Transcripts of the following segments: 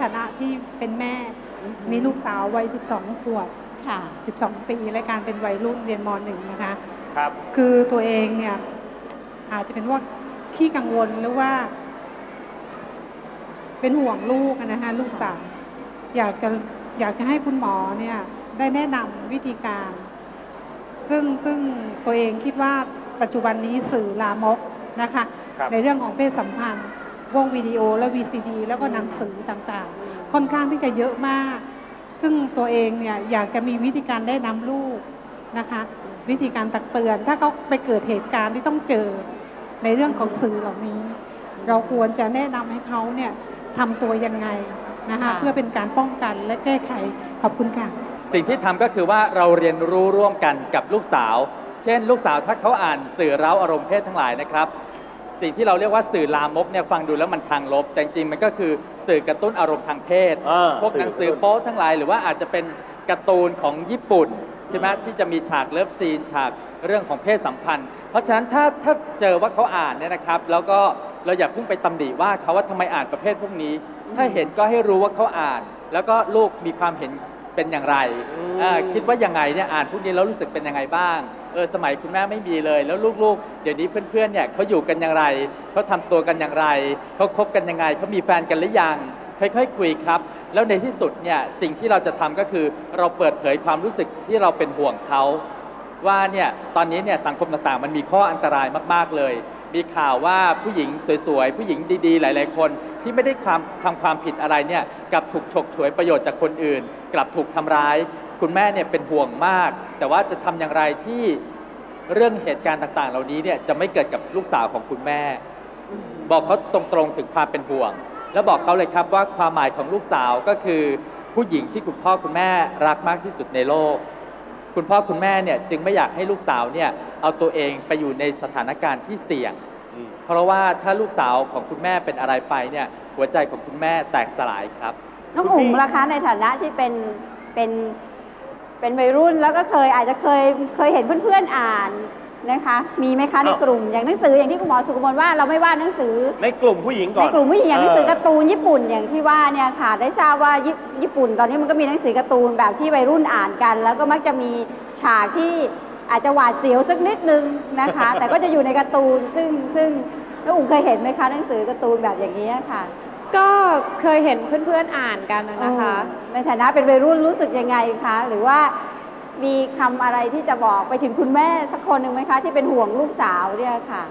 ฐานะที่เป็นแม่ มีลูกสาววัย 12 ขวบ ค่ะ 12 ปีและการเป็นวัยรุ่นเรียนมหนึ่งนะคะ ครับ คือตัวเองเนี่ยอาจจะเป็นว่าขี้กังวลหรือว่า เป็นห่วงลูกอะนะคะลูกสาวอยากจะอยากจะให้คุณหมอเนี่ยได้แนะนำวิธีการ ซึ่งซึ่งตัวเองคิดว่าปัจจุบันนี้สื่อลามกนะคะครับในเรื่องของเพศสัมพันธ์ วงวิดีโอและ VCD แล้วก็หนังสือต่างๆ ค่อนข้างที่จะเยอะมาก ซึ่งตัวเองเนี่ยอยากจะมีวิธีการแนะนำลูกนะคะ วิธีการตักเตือน ถ้าเขาไปเกิดเหตุการณ์ที่ต้องเจอในเรื่องของสื่อเหล่านี้ เราควรจะแนะนำให้เขาเนี่ยทำตัวยังไงนะคะค่ะเพื่อเป็นการป้องกันและแก้ไขขอบคุณค่ะสิ่งที่ทำก็คือว่าเราเรียนรู้ร่วมกันกับลูกสาว เช่น ลูกสาวถ้าเขาอ่านสื่อเร้าอารมณ์เพศทั้งหลายนะครับ สิ่งที่เราเรียกว่าสื่อลามกเนี่ยฟังดูแล้วมันทางลบ แต่จริงๆมันก็คือสื่อกระตุ้นอารมณ์ทางเพศ อ่าพวกหนังสือโป๊ทั้งหลาย หรือว่าอาจจะเป็นการ์ตูนของญี่ปุ่นใช่ไหมที่จะมีฉากเลิฟซีนฉากเรื่องของเพศสัมพันธ์ เพราะฉะนั้นถ้าถ้าเจอว่าเขาอ่านเนี่ยนะครับ แล้วก็เราอย่าเพิ่งไปตำหนิว่าเขาว่าทำไมอ่านประเภทพวกนี้ ถ้าเห็นก็ให้รู้ว่าเขาอ่าน แล้วก็ลูกมีความเห็นเป็นอย่างไรอืม เอ่อคิดว่ายังไงเนี่ยอ่านพวกนี้แล้วรู้สึกเป็นยังไงบ้าง เออสมัยคุณแม่ไม่มีเลย แล้วลูกๆ เดี๋ยวนี้เพื่อนๆเนี่ยเขาอยู่กันอย่างไรเขาทำตัวกันอย่างไรเขาคบกันยังไงเขามีแฟนกันหรือยังค่อยๆคุยครับ แล้วในที่สุดเนี่ยสิ่งที่เราจะทำก็คือเราเปิดเผยความรู้สึกที่เราเป็นห่วงเขาว่าเนี่ยตอนนี้เนี่ยสังคมต่างๆ มันมีข้ออันตรายมากๆเลย มีข่าวว่าผู้หญิงสวยๆ ผู้หญิงดีๆ หลาย ๆ คนที่ไม่ได้ความทำความผิดอะไรเนี่ยกลับถูกฉกฉวยประโยชน์จากคนอื่น กลับถูกทำร้าย คุณแม่เนี่ยเป็นห่วงมาก แต่ว่าจะทำอย่างไรที่เรื่องเหตุการณ์ต่าง ๆ เหล่านี้เนี่ยจะไม่เกิดกับลูกสาวของคุณแม่ บอกเขาตรงๆถึงความเป็นห่วง แล้วบอกเขาเลยครับว่าความหมายของลูกสาวก็คือผู้หญิงที่คุณพ่อคุณแม่รักมากที่สุดในโลก คุณพ่อคุณแม่เนี่ยจึงไม่อยากให้ลูกสาวเนี่ยเอาตัวเองไปอยู่ในสถานการณ์ที่เสี่ยง เพราะว่าถ้าลูกสาวของคุณแม่เป็นอะไรไปเนี่ยหัวใจของคุณแม่แตกสลายครับ น้องอุ๋มล่ะคะในฐานะที่เป็นเป็น เป็นวัยรุ่นแล้วก็เคยอาจจะเคยเคยเห็นเพื่อนๆอ่านนะคะ มีไหมคะในอ้าวกลุ่มอย่างหนังสืออย่างที่คุณหมอสุกมลว่าเราไม่ว่าหนังสือ ในกลุ่มผู้หญิงก่อนในกลุ่มผู้หญิงอย่างหนังสือการ์เตูนญี่ปุ่นอย่างที่ว่าเนี่ยค่ะได้ทราบว่าญี่ญี่ปุ่น ตอนนี้มันก็มีหนังสือการ์ตูนแบบที่วัยรุ่นอ่านกัน แล้วก็มักจะมีฉากที่อาจจะหวาดเสียวสักนิดนึงนะคะ แต่ก็จะอยู่ในการ์ตูนซึ่งซึ่งน้องอุ๋มเคยเห็นไหมคะหนังสือการ์ตูนแบบอย่างนี้ค่ะ ก็เคยเห็นเพื่อนๆอ่านกันนะนะคะ ในฐานะเป็นวัยรุ่นรู้สึกยังไงคะ หรือว่ามีคำอะไรที่จะบอกไปถึงคุณแม่สักคนหนึ่งไหมคะ ที่เป็นห่วงลูกสาวเนี่ยค่ะ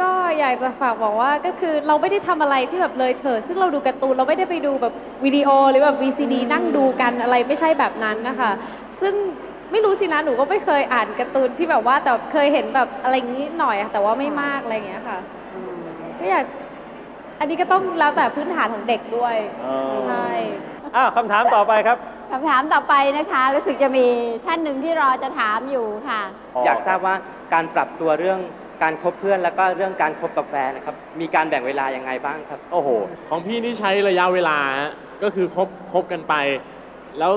ก็อยากจะฝากบอกว่าก็คือเราไม่ได้ทำอะไรที่แบบเลยเถิดซึ่งเราดูการ์ตูนเราไม่ได้ไปดูแบบวิดีโอหรือแบบ VCD นั่งดูกันอะไรไม่ใช่แบบนั้นนะคะ ซึ่งไม่รู้สินะหนูก็ไม่เคยอ่านการ์ตูนที่แบบว่าแต่เคยเห็นแบบอะไรอย่างนี้หน่อยอะแต่ว่าไม่มากอะไรอย่างเงี้ยค่ะ ก็อยาก อันนี้ก็ต้องแล้วแต่พื้นฐานของเด็กด้วยเออใช่อ้าวคำถามต่อไปครับคำถามต่อไปนะคะรู้สึกจะมีท่านหนึ่งที่รอจะถามอยู่ค่ะ อยากทราบว่าการปรับตัวเรื่องการคบเพื่อนแล้วก็เรื่องการคบกับแฟนนะครับ มีการแบ่งเวลายังไงบ้างครับ โอ้โห ของพี่นี่ใช้ระยะเวลาฮะก็คือคบคบกันไป แล้ว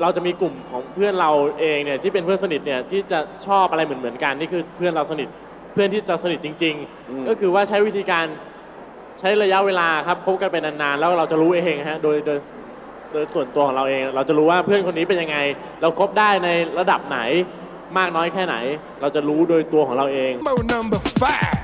เราจะมีกลุ่มของเพื่อนเราเองเนี่ยที่เป็นเพื่อนสนิทเนี่ยที่จะชอบอะไรเหมือนเหมือนๆกันนี่คือเพื่อนเราสนิท เพื่อนที่จะสนิทจริง อืม ๆ ก็คือว่าใช้วิธีการ ใช้ระยะเวลาครับคบกันไปนานๆ แล้วเราจะรู้เองฮะโดยโดยโดยส่วนตัวของเราเอง เราจะรู้ว่าเพื่อนคนนี้เป็นยังไง เราคบได้ในระดับไหนมากน้อยแค่ไหน เราจะรู้โดยตัวของเราเอง number five.